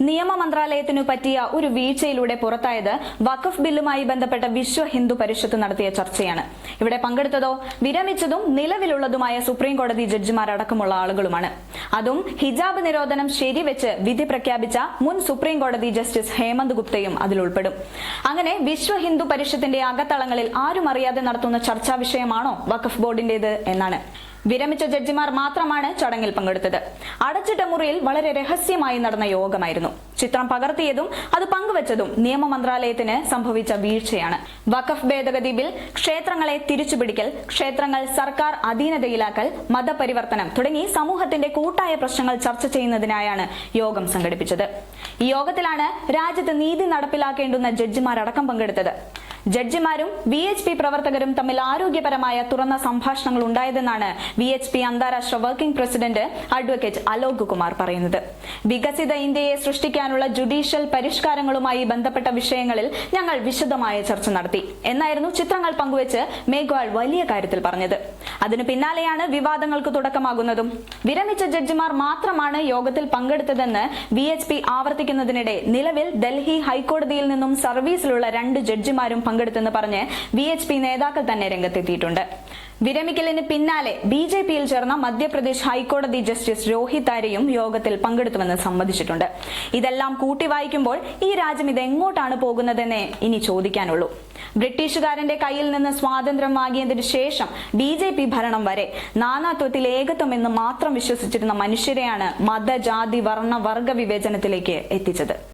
നിയമ മന്ത്രാലയത്തിനു പറ്റിയ ഒരു വീഴ്ചയിലൂടെ പുറത്തായത് വഖഫ് ബില്ലുമായി ബന്ധപ്പെട്ട വിശ്വ ഹിന്ദു പരിഷത്ത് നടത്തിയ ചർച്ചയാണ്. ഇവിടെ പങ്കെടുത്തതോ വിരമിച്ചതും നിലവിലുള്ളതുമായ സുപ്രീം കോടതി ജഡ്ജിമാരടക്കമുള്ള ആളുകളുമാണ്. അതും ഹിജാബ് നിരോധനം ശരിവെച്ച് വിധി പ്രഖ്യാപിച്ച മുൻ സുപ്രീം കോടതി ജസ്റ്റിസ് ഹേമന്ത് ഗുപ്തയും അതിൽ ഉൾപ്പെടും. അങ്ങനെ വിശ്വ ഹിന്ദു പരിഷത്തിന്റെ അകത്തളങ്ങളിൽ ആരും അറിയാതെ നടത്തുന്ന ചർച്ചാ വിഷയമാണോ വഖഫ് ബോർഡിന്റേത് എന്നാണ്. വിരമിച്ച ജഡ്ജിമാർ മാത്രമാണ് ചടങ്ങിൽ പങ്കെടുത്തത്. അടച്ചിട്ട മുറിയിൽ വളരെ രഹസ്യമായി നടന്ന യോഗമായിരുന്നു. ചിത്രം പകർത്തിയതും അത് പങ്കുവച്ചതും നിയമ മന്ത്രാലയത്തിന് സംഭവിച്ച വീഴ്ചയാണ്. വഖഫ് ഭേദഗതി ബിൽ ക്ഷേത്രങ്ങളെ തിരിച്ചുപിടിക്കൽ ക്ഷേത്രങ്ങൾ സർക്കാർ അധീനതയിലാക്കൽ മതപരിവർത്തനം തുടങ്ങി സമൂഹത്തിന്റെ കൂട്ടായ പ്രശ്നങ്ങൾ ചർച്ച ചെയ്യുന്നതിനായാണ് യോഗം സംഘടിപ്പിച്ചത്. ഈ യോഗത്തിലാണ് രാജ്യത്ത് നീതി നടപ്പിലാക്കേണ്ടുന്ന ജഡ്ജിമാരടക്കം പങ്കെടുത്തത്. ജഡ്ജിമാരും വി എച്ച് പി പ്രവർത്തകരും തമ്മിൽ ആരോഗ്യപരമായ തുറന്ന സംഭാഷണങ്ങൾ ഉണ്ടായതെന്നാണ് വി എച്ച് പി അന്താരാഷ്ട്ര working president advocate Alok Kumar പറയുന്നത്. വികസിത ഇന്ത്യയെ സൃഷ്ടിക്കാനുള്ള ജുഡീഷ്യൽ പരിഷ്കാരങ്ങളുമായി ബന്ധപ്പെട്ട വിഷയങ്ങളിൽ ഞങ്ങൾ വിശദമായ ചർച്ച നടത്തി. എന്നായിരുന്നു ചിത്രങ്ങൾ പങ്കുവച്ച് മേഘ്വാൾ വലിയ കാര്യത്തിൽ പറഞ്ഞത്. അതിനു പിന്നാലെയാണ് വിവാദങ്ങൾക്ക് തുടക്കമാകുന്നതും. വിരമിച്ച ജഡ്ജിമാർ മാത്രമാണ് യോഗത്തിൽ പങ്കെടുത്തതെന്ന് വി എച്ച് പി ആവർത്തിക്കുന്നതിനിടെ നിലവിൽ ഡൽഹി ഹൈക്കോടതിയിൽ നിന്നും സർവീസിലുള്ള രണ്ട് ജഡ്ജിമാരും പങ്കെടുത്തെന്ന് പറഞ്ഞ് വി എച്ച് പി നേതാക്കൾ തന്നെ രംഗത്തെത്തിയിട്ടുണ്ട്. വിരമിക്കലിന് പിന്നാലെ ബി ജെ പിയിൽ ചേർന്ന മധ്യപ്രദേശ് ഹൈക്കോടതി ജസ്റ്റിസ് രോഹിത് ആരെയും യോഗത്തിൽ പങ്കെടുത്തുവെന്ന് സമ്മതിച്ചിട്ടുണ്ട്. ഇതെല്ലാം കൂട്ടി വായിക്കുമ്പോൾ ഈ രാജ്യം ഇത് എങ്ങോട്ടാണ് പോകുന്നതെന്നേ ഇനി ചോദിക്കാനുള്ളൂ. ബ്രിട്ടീഷുകാരന്റെ കയ്യിൽ നിന്ന് സ്വാതന്ത്ര്യം വാങ്ങിയതിനു ശേഷം ബി ജെ പി ഭരണം വരെ നാനാത്വത്തിൽ ഏകത്വം എന്ന് മാത്രം വിശ്വസിച്ചിരുന്ന മനുഷ്യരെയാണ് മതജാതി വർണ വർഗ വിവേചനത്തിലേക്ക് എത്തിച്ചത്.